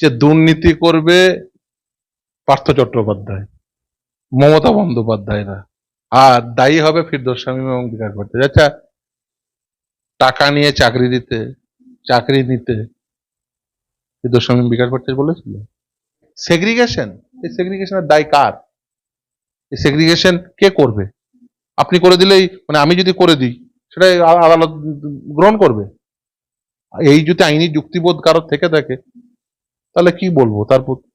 যে দুর্নীতি করবে পার্থ চট্টোপাধ্যায়, মমতা বন্দ্যোপাধ্যায়রা। আর দায়ী হবে ফিরদোস শামীম এবং বিকাশ ভট্টাচার্য। আচ্ছা টাকা নিয়ে চাকরি দিতে, চাকরি নিতে ফিরদোস শামীম বিকাশ ভট্টাচার্য বলেছিল? সেগ্রিগেশন এই সেগ্রিগেশনের দায় কার? এই সেগ্রিগেশন কে করবে? আপনি করে দিলেই মানে আমি যদি করে দিই, সেটা আদালত গ্রহণ করবে? এই যদি আইনি যুক্তিবোধ কারোর থেকে থাকে তাহলে কি বলব? তার প্রতি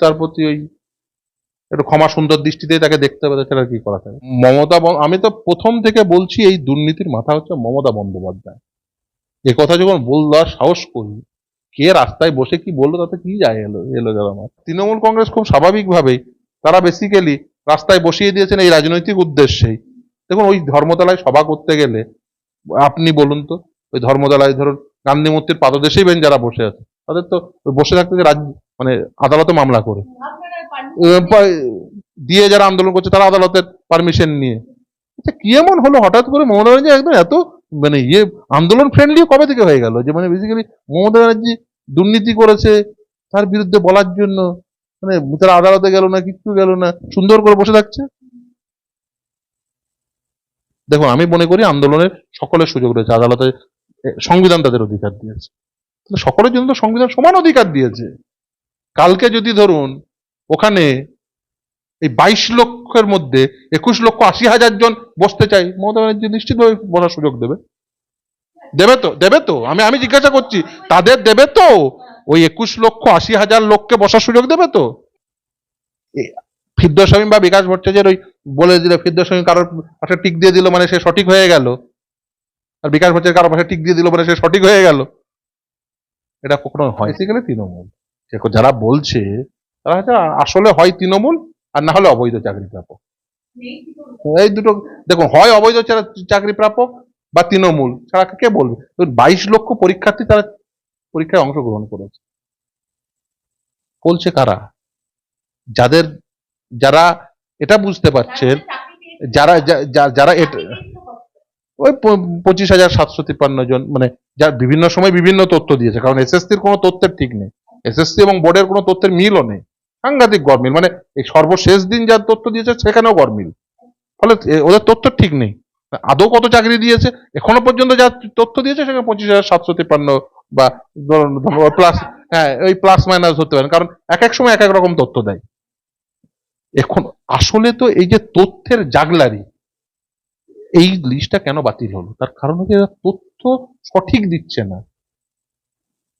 তার প্রতি ওই একটু ক্ষমা সুন্দর দৃষ্টিতেই তাকে দেখতে হবে, তাছাড়া কি করা থাকে মমতা আমি তো প্রথম থেকে বলছি এই দুর্নীতির মাথা হচ্ছে মমতা বন্দ্যোপাধ্যায়। এ কথা যখন বলবার সাহস করি, কে রাস্তায় বসে কি বলল তাতে কি যায় এলো এলো গেল আমার? তৃণমূল কংগ্রেস খুব স্বাভাবিকভাবেই, তারা বেসিক্যালি রাস্তায় বসিয়ে দিয়েছেন এই রাজনৈতিক উদ্দেশ্যেই। দেখুন, ওই ধর্মতলায় সভা করতে গেলে, আপনি বলুন তো, ওই ধর্মতলায় ধরুন, গান্ধী মূর্তির পাদদেশেই বেন যারা বসে আছে তাদের তো বসে থাকতে মানে আদালতে মামলা করে। দিয়ে যারা আন্দোলন করছে তারা আদালতের পারমিশন নিয়ে। আচ্ছা কি এমন হলো? হঠাৎ করে মমতা ব্যানার্জি একদম এত মানে ইয়ে আন্দোলন ফ্রেন্ডলি কবে থেকে হয়ে গেল? যে মানে বেসিক্যালি মমতা ব্যানার্জি দুর্নীতি করেছে তার বিরুদ্ধে বলার জন্য। মানে তারা আদালতে গেল না কিচ্ছু গেল না সুন্দর করে বসে থাকছে। দেখো আমি মনে করি আন্দোলনের সকলের সুযোগ রয়েছে। আদালতে সংবিধান তাদের অধিকার দিয়েছে। সকলের জন্য তো সংবিধান সমান অধিকার দিয়েছে। কালকে যদি ধরুন, ওখানে এই বাইশ লক্ষের মধ্যে একুশ লক্ষ আশি হাজার জন বসতে চাই মমতা ব্যানার্জি নিশ্চিতভাবে বসার সুযোগ দেবে। দেবে তো দেবে তো। আমি আমি জিজ্ঞাসা করছি, তাদের দেবে তো? ওই একুশ লক্ষ আশি হাজার লোককে বসার সুযোগ দেবে তো? ফিদ্দস্বামী বা বিকাশ ভট্টাচার্যের ওই বলে দিল ফিদ্দস্বামী কারোর পাশে টিক দিয়ে দিল মানে সে সঠিক হয়ে গেল। আর বিকাশ ভট্টাচার্য কারোর পাশে টিক দিয়ে দিল মানে সে সঠিক হয়ে গেল। এটা কখনো হয় বেসিক্যালি তৃণমূল। যারা বলছে, তারা হয়তো আসলে হয় তৃণমূল আর না হলে অবৈধ চাকরি প্রাপক। এই দুটো দেখুন হয় অবৈধ চাকরি প্রাপক বা তৃণমূল ছাড়া কে বলবে? বাইশ লক্ষ পরীক্ষার্থী তারা পরীক্ষায় অংশগ্রহণ করেছে। বলছে কারা? যাদের, যারা এটা বুঝতে পারছেন, যারা যারা এটা ওই পঁচিশ হাজার সাতশো তিপ্পান্ন জন মানে যা বিভিন্ন সময় বিভিন্ন তথ্য দিয়েছে, কারণ এসএসসির কোনো তথ্যের ঠিক নেই। এসএসসি এবং বোর্ডের কোনো তথ্যের মিলও নেই। সাংঘাতিক গরমিল মানে এই সর্বশেষ দিন যার তথ্য দিয়েছে সেখানেও গরমিল ফলে ওদের তথ্য ঠিক নেই। আদৌ কত চাকরি দিয়েছে, এখনও পর্যন্ত যা তথ্য দিয়েছে সেখানে পঁচিশ হাজার সাতশো তিপ্পান্ন বা প্লাস হ্যাঁ ওই প্লাস মাইনাস হতে পারেন কারণ এক এক সময় এক এক রকম তথ্য দেয়। এখন আসলে তো এই যে তথ্যের জাগলারি এই লিস্টটা কেন বাতিল হলো? তার কারণ হচ্ছে তথ্য সঠিক দিচ্ছে না।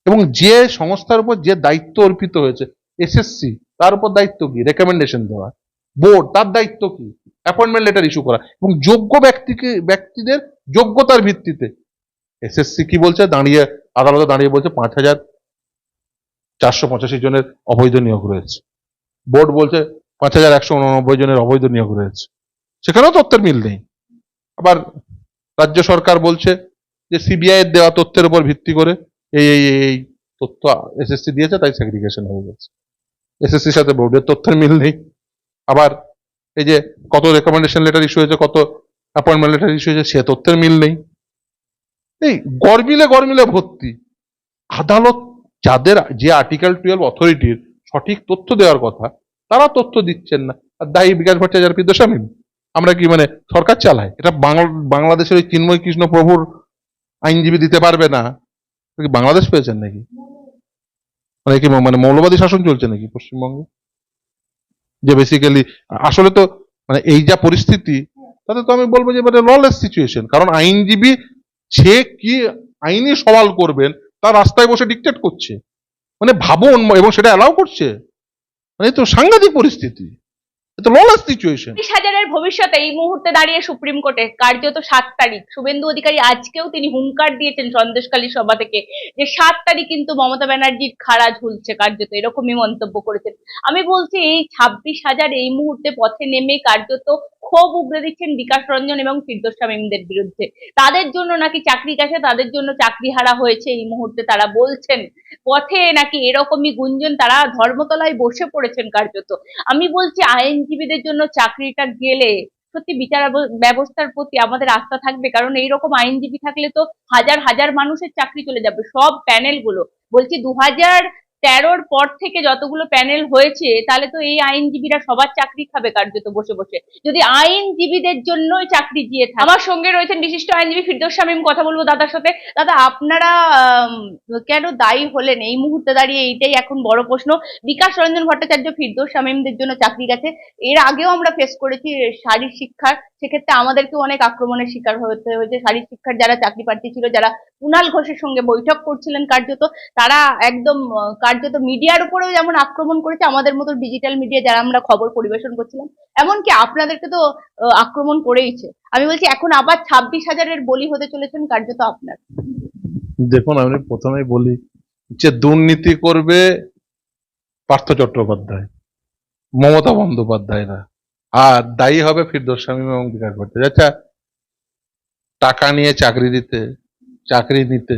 এবং যে সংস্থার উপর যে দায়িত্ব অর্পিত হয়েছে এসএসসি তার উপর দায়িত্ব কি? রেকমেন্ডেশন দেওয়া। বোর্ড তার দায়িত্ব কি? অ্যাপয়েন্টমেন্ট লেটার ইস্যু করা। এবং যোগ্য ব্যক্তিকে, ব্যক্তিদের যোগ্যতার ভিত্তিতে এসএসসি কি বলছে? দাঁড়িয়ে, আদালতে দাঁড়িয়ে বলছে পাঁচ হাজার চারশো পঁচাশি জনের অবৈধ নিয়োগ রয়েছে। বোর্ড বলছে পাঁচ হাজার একশো উননব্বই জনের অবৈধ নিয়োগ রয়েছে। সেখানেও তথ্যের মিল নেই। আবার রাজ্য সরকার বলছে যে সিবিআই এর দেওয়া তথ্যের উপর ভিত্তি করে এই এই, এই- তথ্য এসএসসি দিয়েছে, তাই সেগ্রিগেশন হয়ে গেছে। এসএসসির সাথে বোর্ডের তথ্যের মিল নেই। আবার এই যে কত রেকমেন্ডেশন লেটার ইস্যু হয়েছে, কত অ্যাপয়েন্টমেন্ট লেটার ইস্যু হয়েছে, সে তথ্যের মিল নেই। এই গরমিলে গরমিলে ভর্তি। আদালত যাদের, যে আর্টিকেল টুয়েলভ অথরিটির সঠিক তথ্য দেওয়ার কথা, তারা তথ্য দিচ্ছেন না। আর দায়ী বিকাশ ভট্টাচার্য বিদ্যাসামিন আমরা কি মানে সরকার চালায়? এটা বাংলা- বাংলাদেশের ওই চিন্ময় কৃষ্ণ প্রভুর আইনজীবী দিতে পারবে না। কি বাংলাদেশ পেয়েছেন নাকি? মানে কি মানে মৌলবাদী শাসন চলছে নাকি পশ্চিমবঙ্গে? যে বেসিক্যালি আসলে তো মানে এই যা পরিস্থিতি, তাতে তো আমি বলব যে মানে ললেস সিচুয়েশন কারণ আইনজীবী সে কি আইনি সওয়াল করবেন তার রাস্তায় বসে ডিকটেট করছে। মানে ভাবুন এবং সেটা অ্যালাউ করছে। মানে তো সাংঘাতিক পরিস্থিতি। ভবিষ্যতে এই মুহূর্তে দাঁড়িয়ে সুপ্রিম কার্যত সাত তারিখ। শুভেন্দু অধিকারী আজকেও তিনি দিয়েছেন সভা থেকে যে সাত তারিখ কিন্তু মমতা ব্যানার্জির ঝুলছে কার্যত, এরকমই মন্তব্য করেছেন। আমি বলছি এই ছাব্বিশ হাজার এই মুহূর্তে পথে নেমে কার্যত ক্ষোভ উগড়ে দিচ্ছেন বিকাশ রঞ্জন এবং ফিরদোস শামীমদের বিরুদ্ধে। তাদের জন্য নাকি চাকরি কাছে, তাদের জন্য চাকরি হারা হয়েছে এই মুহূর্তে তারা বলছেন, পথে নাকি এরকমই গুঞ্জন, তারা ধর্মতলায় বসে পড়েছেন কার্যত। আমি বলছি, আইনজীবীদের জন্য চাকরিটা গেলে সত্যি বিচার ব্যব- ব্যবস্থার প্রতি আমাদের আস্থা থাকবে, কারণ এইরকম আইনজীবী থাকলে তো হাজার হাজার মানুষের চাকরি চলে যাবে। সব প্যানেলগুলো বলছি দু হাজার তেরোর পর থেকে যতগুলো প্যানেল হয়েছে, তাহলে তো এই আইনজীবীরা সবার চাকরি খাবে কার্যত বসে বসে। যদি আইনজীবীদের জন্যই চাকরি দিয়ে থাকে। আমার সঙ্গে রয়েছেন বিশিষ্ট আইনজীবী ফিরদৌস শামীম, কথা বলব দাদার সাথে। দাদা, আপনারা কেন দায়ী হলেন? এই মুহূর্তে দাঁড়িয়ে এইটাই এখন বড় প্রশ্ন। বিকাশ রঞ্জন ভট্টাচার্য ফিরদোস শামীমদের জন্য চাকরি গেছে। এর আগেও আমরা ফেস করেছি শারীর শিক্ষার। সেক্ষেত্রে আমাদেরকেও অনেক আক্রমণের শিকার হতে হয়েছে। শারীর শিক্ষার যারা চাকরি প্রার্থী ছিল, যারা কুণাল ঘোষের সঙ্গে বৈঠক করছিলেন কার্যত, তারা একদম কার্যত মিডিয়ার উপরেও যেমন আক্রমণ করেছে, আমাদের মতো ডিজিটাল মিডিয়া যারা আমরা খবর পরিবেশন করছিলাম, এমনকি আপনাদেরকে তো আক্রমণ করেইছে। আমি বলছি, এখন আবার ছাব্বিশ হাজারের বলি হতে চলেছেন, কার্যত আপনার। দেখুন, আমি প্রথমেই বলি যে দুর্নীতি করবে পার্থ চট্টোপাধ্যায়, মমতা বন্দ্যোপাধ্যায়রা আর দায়ী হবে ফিরদোস শামীম এবং বিকাশ ভট্টাচার্য। আচ্ছা টাকা নিয়ে চাকরি দিতে, চাকরি নিতে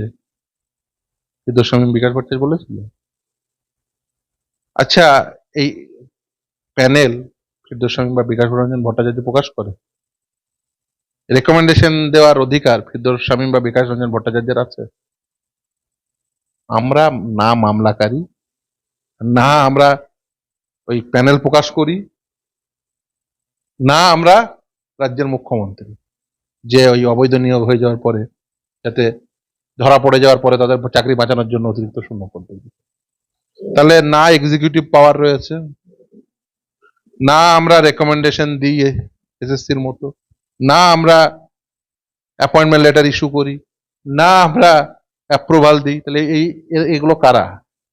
ফিরদোস শামীম বিকাশ ভট্টাচার্য বলেছিল আচ্ছা এই প্যানেল, ফিরদোস শামীম বা বিকাশ রঞ্জন ভট্টাচার্য প্রকাশ করে রেকমেন্ডেশন দেওয়ার অধিকার ফিরদোস শামীম বা বিকাশ রঞ্জন ভট্টাচার্যের আছে আমরা না মামলাকারী, না আমরা ওই প্যানেল প্রকাশ করি, না আমরা রাজ্যের মুখ্যমন্ত্রী, যে ওই অবৈধ নিয়োগ হয়ে যাওয়ার পরে, যাতে ধরা পড়ে যাওয়ার পরে তাদের চাকরি বাঁচানোর জন্য অতিরিক্ত শূন্য দেবে। তাহলে না এক্সিকিউটিভ পাওয়ার রয়েছে, না আমরা রেকমেন্ডেশন দিই এসএসসির মতো, না আমরা অ্যাপয়েন্টমেন্ট লেটার ইস্যু করি, না আমরা অ্যাপ্রুভাল দিই, তাহলে এই এগুলো কারা?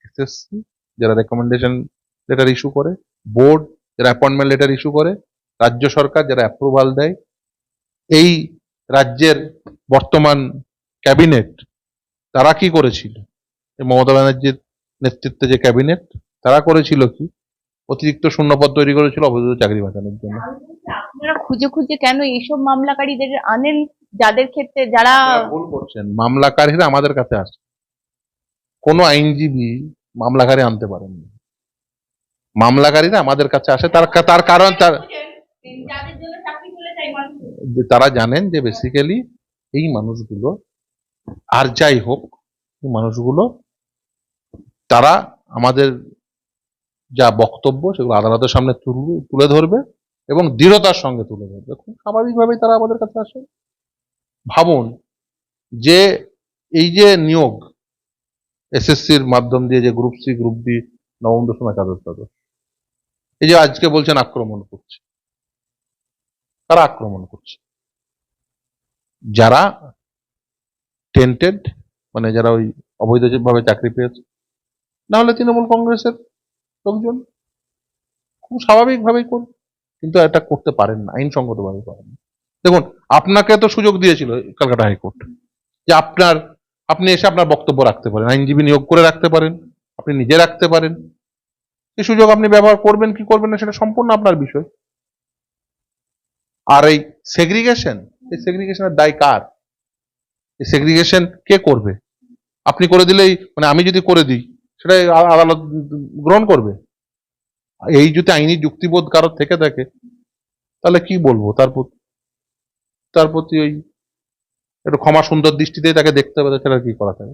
এসএসসি যারা রেকমেন্ডেশন লেটার ইস্যু করে বোর্ড যারা অ্যাপয়েন্টমেন্ট লেটার ইস্যু করে, রাজ্য সরকার যারা অ্যাপ্রুভাল দেয়, এই রাজ্যের বর্তমান ক্যাবিনেট তারা কি করেছিল? মমতা ব্যানার্জির নেতৃত্বে যে ক্যাবিনেট তারা করেছিল কি? অতিরিক্ত শূন্যপদ তৈরি করেছিল অবৈধ চাকরি বাঁচানোর জন্য। আপনারা খুঁজে খুঁজে কেন এইসব মামলাকারীদের আনেন? যাদের ক্ষেত্রে যারা ভুল করছেন। মামলাকারীরা আমাদের কাছে আসে কোনো আইনজীবী মামলাকারী আনতে পারেন না মামলাকারীরা আমাদের কাছে আসে। তার তার কারণ তার তারা জানেন যে বেসিক্যালি এই মানুষগুলো আর যাই হোক এই মানুষগুলো তারা আমাদের যা বক্তব্য সেগুলো আদালতের সামনে তুলবে তুলে ধরবে এবং দৃঢ়তার সঙ্গে তুলে ধরবে। খুব স্বাভাবিকভাবেই তারা আমাদের কাছে আসে। ভাবুন যে এই যে নিয়োগ, এসএসসির মাধ্যম দিয়ে যে গ্রুপ সি গ্রুপ বি নবম, দশম, একাদশ, দ্বাদশ, এই যে আজকে বলছেন আক্রমণ করছে। তারা আক্রমণ করছে। যারা টেন্টেড মানে যারা ওই অবৈধভাবে চাকরি পেয়েছে না হলে তৃণমূল কংগ্রেসের লোকজন খুব স্বাভাবিকভাবেই করবে কিন্তু এটা করতে পারেন না, আইনসঙ্গতভাবে পারেন না। দেখুন, আপনাকে তো সুযোগ দিয়েছিল কলকাতা হাইকোর্ট যে আপনার, আপনি এসে আপনার বক্তব্য রাখতে পারেন, আইনজীবী নিয়োগ করে রাখতে পারেন, আপনি নিজে রাখতে পারেন। এই সুযোগ আপনি ব্যবহার করবেন, কি করবেন না সেটা সম্পূর্ণ আপনার বিষয়। আর এই সেগ্রিগেশন এই সেগ্রিগেশনের দায় কার? এই সেগ্রিগেশন কে করবে? আপনি করে দিলেই মানে আমি যদি করে দিই সেটা আদালত গ্রহণ করবে। এই যদি আইনি যুক্তিবোধ কারোর থেকে থাকে তাহলে কি বলব? তার প্রতি তার প্রতি ওই একটু ক্ষমা সুন্দর দৃষ্টিতেই তাকে দেখতে হবে আর কি করা থাকে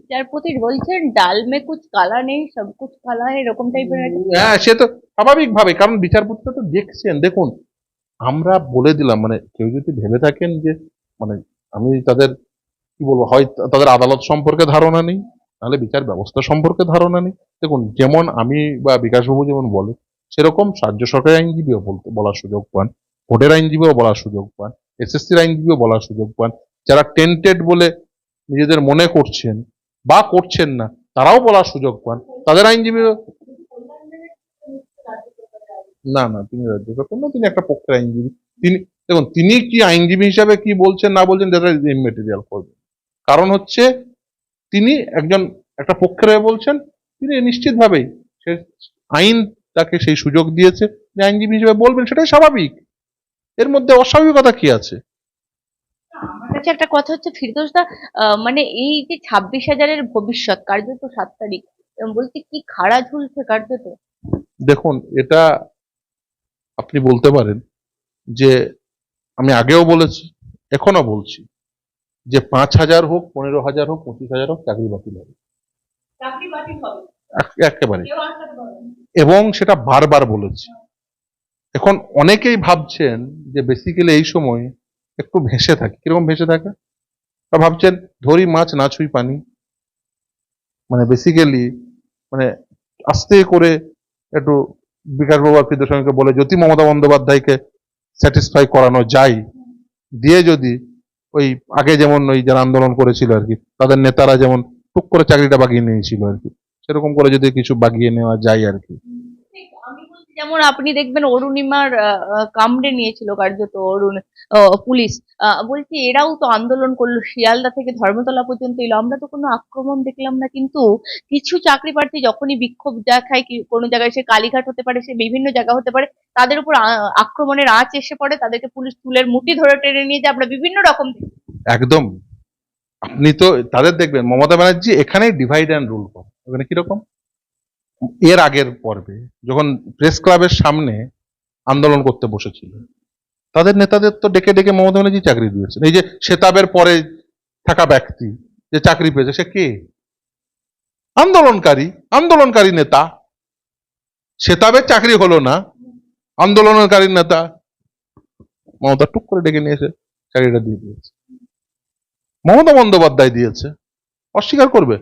বিচারপতি বলছেন ডাল মে কুচ কালা নেই সব কুচ কালা है এরকম টাইপের হ্যাঁ সে তো স্বাভাবিকভাবে কারণ বিচারপতিরা তো দেখছেন। দেখুন আমরা বলে দিলাম মানে কেউ যদি ভেবে থাকেন যে মানে আমি তাদের কি বলব হয় তাদের আদালত সম্পর্কে ধারণা নেই। নাহলে বিচার ব্যবস্থা সম্পর্কে ধারণা নেই। দেখুন, যেমন আমি বা বিকাশবাবু যেমন বলে, সেরকম রাজ্য সরকারি আইনজীবীও বলতে বলার সুযোগ পান, ভোটের আইনজীবীও বলার সুযোগ পান, এসএসসির আইনজীবীও বলার সুযোগ পান। যারা টেন্টেড বলে নিজেদের মনে করছেন বা করছেন না, তারাও বলার সুযোগ পান। তাদের আইনজীবীও না না, তিনি রাজ্য সরকার না, তিনি একটা পক্ষের আইনজীবী। তিনি, দেখুন, তিনি কি আইনজীবী হিসাবে কি বলছেন না বলছেন ইজ ইমেটেরিয়াল করবে কারণ হচ্ছে তিনি একজন একটা পক্ষের হয়ে বলছেন তিনি নিশ্চিতভাবেই সে আইন তাকে সেই সুযোগ দিয়েছে যে আইনজীবী হিসেবে বলবেন সেটাই স্বাভাবিক। এর মধ্যে অস্বাভাবিকতা কি আছে? আমার কাছে একটা কথা হচ্ছে ফিরদোস দা আহ, মানে এই যে ছাব্বিশ হাজারের ভবিষ্যৎ কার্যত সাত তারিখ বলতে কি খাড়া ঝুলছে কার্যত? দেখুন এটা আপনি বলতে পারেন যে আমি আগেও বলেছি এখনও বলছি। যে পাঁচ হাজার হোক পনেরো হাজার হোক পঁচিশ হাজার হোক চাকরি বাতিল হবে। এক- একেবারে। এবং সেটা বারবার বলেছে। এখন অনেকেই ভাবছেন যে বেসিক্যালি এই সময় একটু ভেসে থাকে। কীরকম ভেসে থাকে? ভাবছেন ধরি মাছ না ছুঁই পানি। মানে বেসিক্যালি মানে আস্তে করে একটু বিকাশ বাবু আর সঙ্গে বলে যদি মমতা বন্দ্যোপাধ্যায়কে স্যাটিসফাই করানো যায়। দিয়ে যদি ওই আগে যেমন ওই যারা আন্দোলন করেছিল আর কি, তাদের নেতারা যেমন টুক করে চাকরিটা বাগিয়ে নিয়েছিল আর কি। সেরকম করে যদি কিছু বাগিয়ে নেওয়া যায় আর কি। যেমন আপনি দেখবেন অরুণিমার কামড়ে নিয়েছিল কার্যত অরুণ। পুলিশ। বলছি, এরাও তো আন্দোলন করল, শিয়ালদা থেকে ধর্মতলা পর্যন্ত এলো। আমরা তো কোনো আক্রমণ দেখলাম না, কিন্তু কিছু চাকরি প্রার্থী যখনই বিক্ষোভ দেখায় কোনো জায়গায় সে কালীঘাট হতে পারে, সে বিভিন্ন জায়গা হতে পারে, তাদের উপর আক্রমণের আঁচ এসে পড়ে, তাদেরকে পুলিশ চুলের মুঠি ধরে টেনে নিয়ে যায়। আমরা বিভিন্ন রকম একদম। আপনি তো, তাদের দেখবেন, মমতা ব্যানার্জি এখানেই ডিভাইড অ্যান্ড রুল করে। ওখানে কীরকম? এর আগের পর্বে, যখন প্রেস ক্লাবের সামনে আন্দোলন করতে বসেছিল তাদের নেতাদের তো ডেকে ডেকে মমতা ব্যানার্জি চাকরি দিয়েছেন। এই যে সেতাবের পরে থাকা ব্যক্তি যে চাকরি পেয়েছে, সে কে? আন্দোলনকারী আন্দোলনকারী নেতা। সেতাবের চাকরি হলো না, আন্দোলনকারী নেতা। মমতা টুক করে ডেকে নিয়ে এসে চাকরিটা দিয়ে দিয়েছে। মমতা বন্দ্যোপাধ্যায় দিয়েছে। অস্বীকার করবে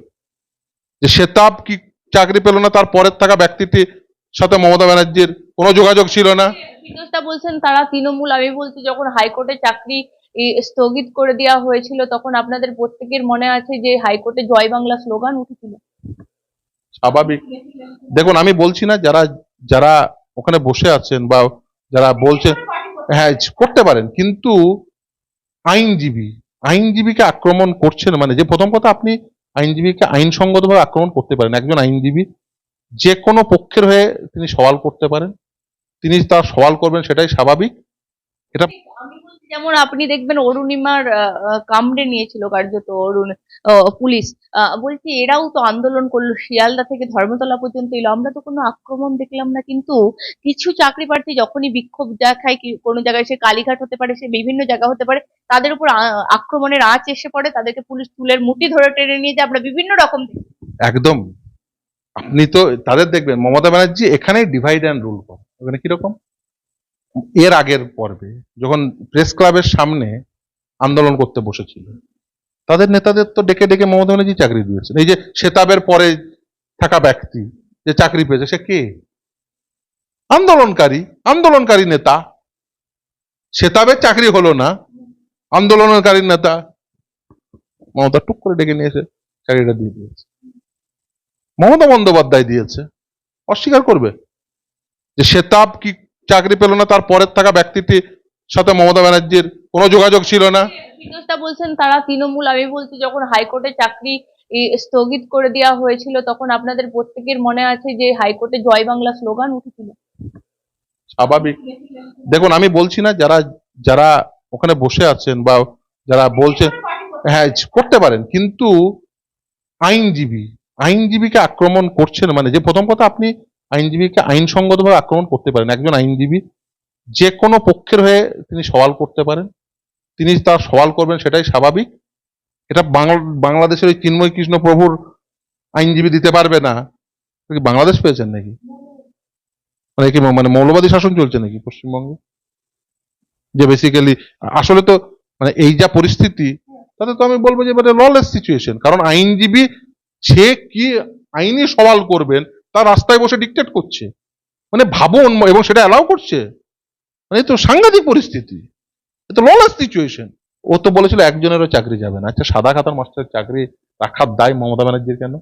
যে সেতাব কি চাকরি পেল না, তার পরের থাকা ব্যক্তিটি সাথে মমতা ব্যানার্জির কোনো যোগাযোগ ছিল না। ফিরোজদা বলছেন তারা তৃণমূল আমি বলছি যখন হাইকোর্টে চাকরি স্থগিত করে দেওয়া হয়েছিল তখন আপনাদের প্রত্যেকের মনে আছে যে হাইকোর্টে জয় বাংলা স্লোগান উঠেছিল? স্বাভাবিক। দেখুন আমি বলছি না যারা যারা ওখানে বসে আছেন বা যারা বলছে হ্যাঁ করতে পারেন কিন্তু আইনজীবী আইনজীবীকে আক্রমণ করছেন মানে যে প্রথম কথা আপনি আইনজীবীকে আইনসঙ্গতভাবে আক্রমণ করতে পারেন একজন আইনজীবী যে কোনো পক্ষের হয়ে তিনি সওয়াল করতে পারেন। তিনি তার সওয়াল করবেন সেটাই স্বাভাবিক। এটা যেমন আপনি দেখবেন অরুণিমার কামড়ে নিয়েছিল কার্যত অরুণ পুলিশ। বলছি এরাও তো আন্দোলন করল শিয়ালদা থেকে ধর্মতলা পর্যন্ত এলো। আমরা তো কোনো আক্রমণ দেখলাম না কিন্তু কিছু চাকরি প্রার্থী যখনই বিক্ষোভ দেখায় কি কোনো জায়গায় সে কালীঘাট হতে পারে সে বিভিন্ন জায়গা হতে পারে তাদের উপর আক্রমণের আঁচ এসে পড়ে তাদেরকে পুলিশ চুলের মুঠি ধরে টেনে নিয়ে যায়। আমরা বিভিন্ন রকম একদম। আপনি তো তাদের দেখবেন, মমতা ব্যানার্জি এখানেই ডিভাইড অ্যান্ড রুল করে। ওখানে কীরকম? এর আগের পর্বে যখন প্রেস ক্লাবের সামনে আন্দোলন করতে বসেছিল, তাদের নেতাদের তো ডেকে ডেকে মমতা ব্যানার্জি চাকরি দিয়েছেন। এই যে সেতাবের পরে থাকা ব্যক্তি যে চাকরি পেয়েছে, সে কে? আন্দোলনকারী আন্দোলনকারী নেতা। সেতাবের চাকরি হলো না, আন্দোলনকারী নেতা। মমতা টুক করে ডেকে নিয়েছে চাকরিটা দিয়ে দিয়েছে। মমতা বন্দ্যোপাধ্যায় দিয়েছে অস্বীকার করবে যে সেতাব কি চাকরি পেল না তার পরের থাকা ব্যক্তিটি সাথে মমতা ব্যানার্জির কোনো যোগাযোগ ছিল না। বলছেন তারা তৃণমূল আমি বলছি যখন হাইকোর্টে চাকরি স্থগিত করে দেওয়া হয়েছিল তখন আপনাদের প্রত্যেকের মনে আছে যে হাইকোর্টে জয় বাংলা স্লোগান উঠেছিল? স্বাভাবিক। দেখুন আমি বলছি না যারা যারা ওখানে বসে আছেন বা যারা বলছেন হ্যাঁ করতে পারেন কিন্তু আইনজীবী আইনজীবীকে আক্রমণ করছেন মানে যে প্রথম কথা আপনি আইনজীবীকে আইনসঙ্গতভাবে আক্রমণ করতে পারেন। একজন আইনজীবী যে কোনো পক্ষের হয়ে তিনি সওয়াল করতে পারেন। তিনি তার সওয়াল করবেন সেটাই স্বাভাবিক। এটা বাংলাদেশের ওই চিন্ময় কৃষ্ণ প্রভুর আইনজীবী দিতে পারবে না। বাংলাদেশ পেয়েছেন নাকি? মানে কি মানে মৌলবাদী শাসন চলছে নাকি পশ্চিমবঙ্গে? যে বেসিক্যালি আসলে তো মানে এই যা পরিস্থিতি, তাতে তো আমি বলব যে মানে ললেস সিচুয়েশন কারণ আইনজীবী সে কি আইনি সওয়াল করবেন তার রাস্তায় বসে ডিকটেট করছে। মানে ভাবুন এবং সেটা অ্যালাউ করছে। মানে তো সাংঘাতিক পরিস্থিতি। এ তো ললেস সিচুয়েশন ও তো বলেছিল একজনেরও চাকরি যাবে না। আচ্ছা সাদা খাতার মাস্টারের চাকরি রাখার দায় মমতা ব্যানার্জির কেন?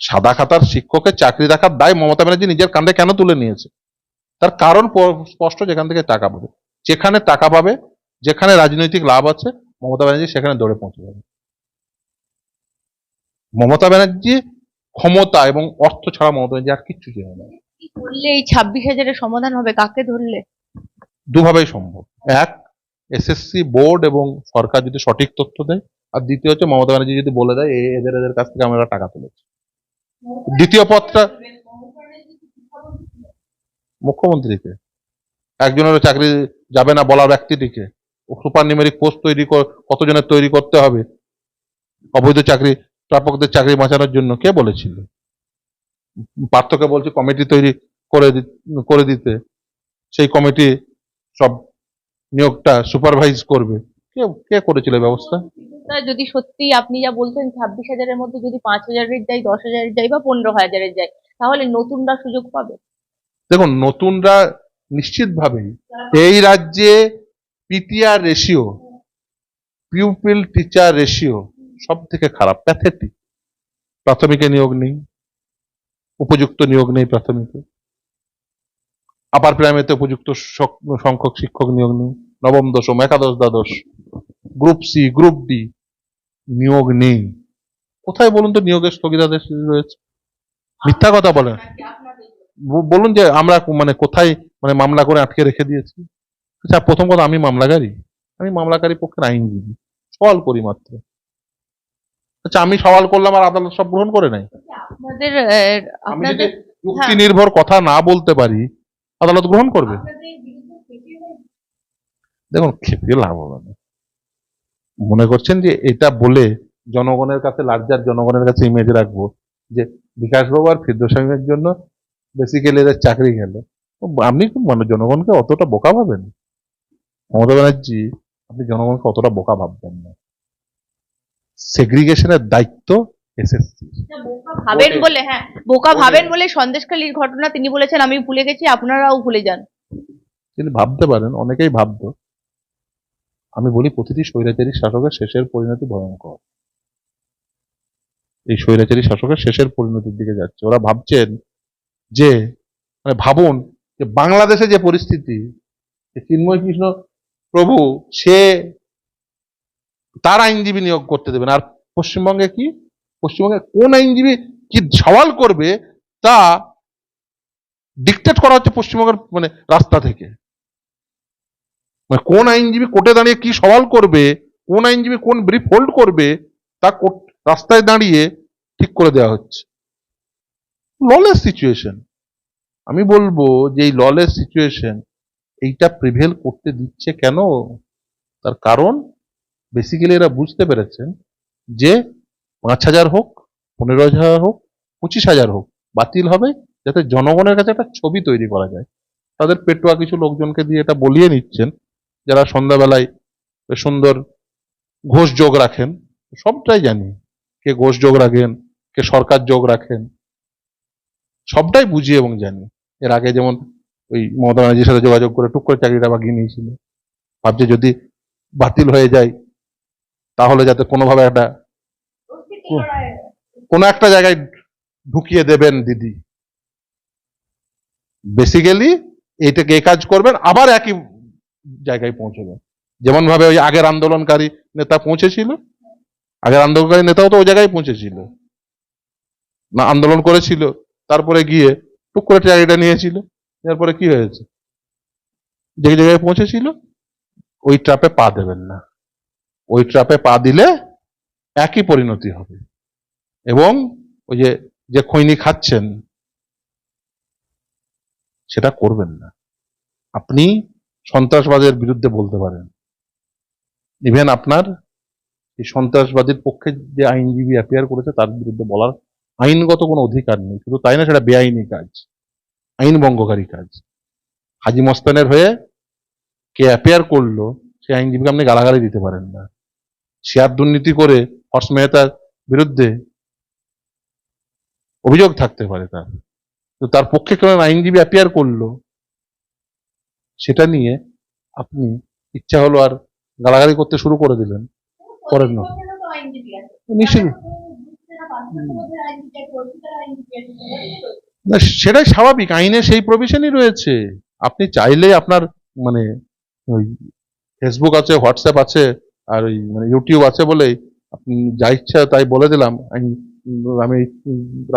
সাদা খাতার শিক্ষকের চাকরি রাখার দায় মমতা ব্যানার্জি নিজের কাঁধে কেন তুলে নিয়েছে? তার কারণ স্পষ্ট, যেখান থেকে টাকা পাবে। যেখানে টাকা পাবে, যেখানে রাজনৈতিক লাভ আছে, মমতা ব্যানার্জি সেখানে দৌড়ে পৌঁছে যাবে। মমতা ব্যানার্জি ক্ষমতা এবং অর্থ ছাড়া মমতা ব্যানার্জি আর কিচ্ছু চেনে না। করলে এই ছাব্বিশ হাজারের সমাধান হবে? কাকে ধরলে? দুভাবেই সম্ভব। এক এসএসসি বোর্ড এবং সরকার যদি সঠিক তথ্য দেয়। আর দ্বিতীয় হচ্ছে মমতা ব্যানার্জি যদি বলে দেয় "এ- এদের এদের কাছ থেকে আমরা টাকা তুলেছি। দ্বিতীয় পথটা মুখ্যমন্ত্রীকে। একজনের চাকরি যাবে না বলা ব্যক্তিটিকে। সুপার নিউমেরিক পোস্ট তৈরি কতজনের তৈরি করতে হবে? অবৈধ চাকরি প্রাপকদের চাকরি বাঁচানোর জন্য কে বলেছিল? পার্থকে বলছে কমিটি তৈরি করে করে দিতে। সেই কমিটি সব নিয়োগটা সুপারভাইজ করবে। কে কে করেছিল ব্যবস্থা? যদি সত্যি আপনি যা বলছেন ছাব্বিশ হাজারের মধ্যে যদি পাঁচ হাজারের যাই দশ হাজারের যাই বা পনেরো হাজারের যাই তাহলে নতুনরা সুযোগ পাবে। দেখুন নতুনরা নিশ্চিতভাবেই এই রাজ্যে PTR ratio pupil teacher ratio সব থেকে খারাপ প্যাথেটিক প্রাথমিকে নিয়োগ নেই, উপযুক্ত নিয়োগ নেই প্রাথমিকে। আপার প্রাইমারিতে উপযুক্ত সংখ্যক শিক্ষক নিয়োগ নেই, নবম, দশম, একাদশ, দ্বাদশ গ্রুপ সি গ্রুপ ডি নিয়োগ নেই। কোথায় বলুন তো নিয়োগের স্থগিতাদেশ রয়েছে? মিথ্যা কথা বলেন। বলুন যে আমরা মানে কোথায় মানে মামলা করে আটকে রেখে দিয়েছি। আচ্ছা প্রথম কথা, আমি মামলাকারী। আমি মামলাকারী পক্ষের আইনজীবী। সওয়াল করি মাত্র। আচ্ছা আমি সওয়াল করলাম আর আদালত সব গ্রহণ করে নাই। আপনাদের আমি যদি আপনাদের যুক্তি নির্ভর কথা না বলতে পারি আদালত গ্রহণ করবে। দেখুন খেপে লাভ হবে না। মনে করছেন যে এটা বলে জনগণের কাছে লার্জার জনগণের কাছে ইমেজ রাখব যে বিকাশ বাবু আর ফিরদোসামের জন্য বেসিক্যালি এদের চাকরি গেল। আপনি মানে জনগণকে অতটা বোকা ভাবেন? মমতা ব্যানার্জি আপনি জনগণকে অতটা বোকা ভাববেন না। সেগ্রিগেশনের দায়িত্ব এসএসসি ভাবেন বলে হ্যাঁ বোকা ভাবেন বলে সন্দেশখালীর ঘটনা তিনি বলেছেন আমি ভুলে গেছি আপনারাও ভুলে যান। তিনি ভাবতে পারেন অনেকেই ভাবতো আমি বলি প্রতিটি স্বৈরাচারী শাসকের শেষের পরিণতি ভয়ঙ্কর। এই স্বৈরাচারী শাসকের শেষের পরিণতির দিকে যাচ্ছে। ওরা ভাবছেন যে মানে ভাবুন যে বাংলাদেশে যে পরিস্থিতি চিন্ময় কৃষ্ণ প্রভু সে তার আইনজীবী নিয়োগ করতে দেবেন। আর পশ্চিমবঙ্গে কি? পশ্চিমবঙ্গে কোন আইনজীবী কি সওয়াল করবে তা ডিকটেট করা হচ্ছে পশ্চিমবঙ্গের মানে রাস্তা থেকে। মানে কোন আইনজীবী কোর্টে দাঁড়িয়ে কি সওয়াল করবে, কোন আইনজীবী কোন ব্রিফ হোল্ড করবে, তা রাস্তায় দাঁড়িয়ে ঠিক করে দেওয়া হচ্ছে। ললেস সিচুয়েশন আমি বলব যে এই ললেস সিচুয়েশন এইটা প্রিভেল করতে দিচ্ছে কেন? তার কারণ বেসিক্যালি এরা বুঝতে পেরেছেন যে পাঁচ হাজার হোক, পনেরো হাজার হোক, পঁচিশ হাজার হোক, বাতিল হবে যাতে জনগণের কাছে একটা ছবি তৈরি করা যায়। তাদের পেটুয়া কিছু লোকজনকে দিয়ে এটা বলিয়ে নিচ্ছেন, যারা সন্ধ্যাবেলায় সুন্দর ঘোষ যোগ রাখেন, সবটাই জানি। কে ঘোষ যোগ রাখেন, কে সরকার যোগ রাখেন, সবটাই বুঝি এবং জানি। এর আগে যেমন ওই মমতা ব্যানার্জির সাথে যোগাযোগ করে টুক করে চাকরিটা বাগিয়ে নিয়েছিল। ভাবছে যদি বাতিল হয়ে যায় তাহলে যাতে কোনোভাবে একটা কোনো একটা জায়গায় ঢুকিয়ে দেবেন দিদি। বেসিক্যালি এইটাকে এ কাজ করবেন, আবার একই জায়গায় পৌঁছবেন। যেমন ভাবে ওই আগের আন্দোলনকারী নেতা পৌঁছেছিল, আগের আন্দোলনকারী নেতাও তো ওই জায়গায় পৌঁছেছিল। না, আন্দোলন করেছিল, তারপরে গিয়ে টুক করে চাকরিটা নিয়েছিল এরপরে কি হয়েছে? যে জায়গায় পৌঁছেছিল, ওই ট্রাপে পা দেবেন না। ওই ট্রাপে পা দিলে একই পরিণতি হবে। এবং ওই যে যে খৈনি খাচ্ছেন, সেটা করবেন না। আপনি সন্ত্রাসবাদের বিরুদ্ধে বলতে পারেন। ইভেন আপনার এই সন্ত্রাসবাদীর পক্ষে যে আইনজীবী অ্যাপিয়ার করেছে, তার বিরুদ্ধে বলার আইনগত কোনো অধিকার নেই। শুধু তাই না, সেটা বেআইনি কাজ, আইন ভঙ্গকারী কাজ। হাজি মস্তানের হয়ে কে অ্যাপিয়ার করল, সেই আইনজীবীকে আপনি গালাগালি দিতে পারেন না। শেয়ার দুর্নীতি করে হর্ষ মেহতার বিরুদ্ধে অভিযোগ থাকতে পারে তার। তো তার পক্ষে কেন আইনজীবী অ্যাপিয়ার করল, সেটা নিয়ে আপনি ইচ্ছা হলো আর গালাগালি করতে শুরু করে দিলেন। করেন না। নিশ্চয়ই। না, সেটাই স্বাভাবিক। আইনে সেই প্রভিশনই রয়েছে। আপনি চাইলে আপনার মানে ওই ফেসবুক আছে হোয়াটসঅ্যাপ আছে আর ওই মানে ইউটিউব আছে বলেই আপনি যা ইচ্ছা তাই বলে দিলাম। আইন- আমি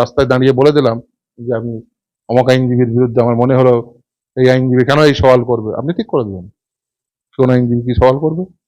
রাস্তায় দাঁড়িয়ে বলে দিলাম যে আমি অমক আইনজীবীর বিরুদ্ধে আমার মনে হলো, এই আইনজীবী কেন এই সওয়াল করবে? আপনি ঠিক করে দেবেন। কোন আইনজীবী কি সওয়াল করবে?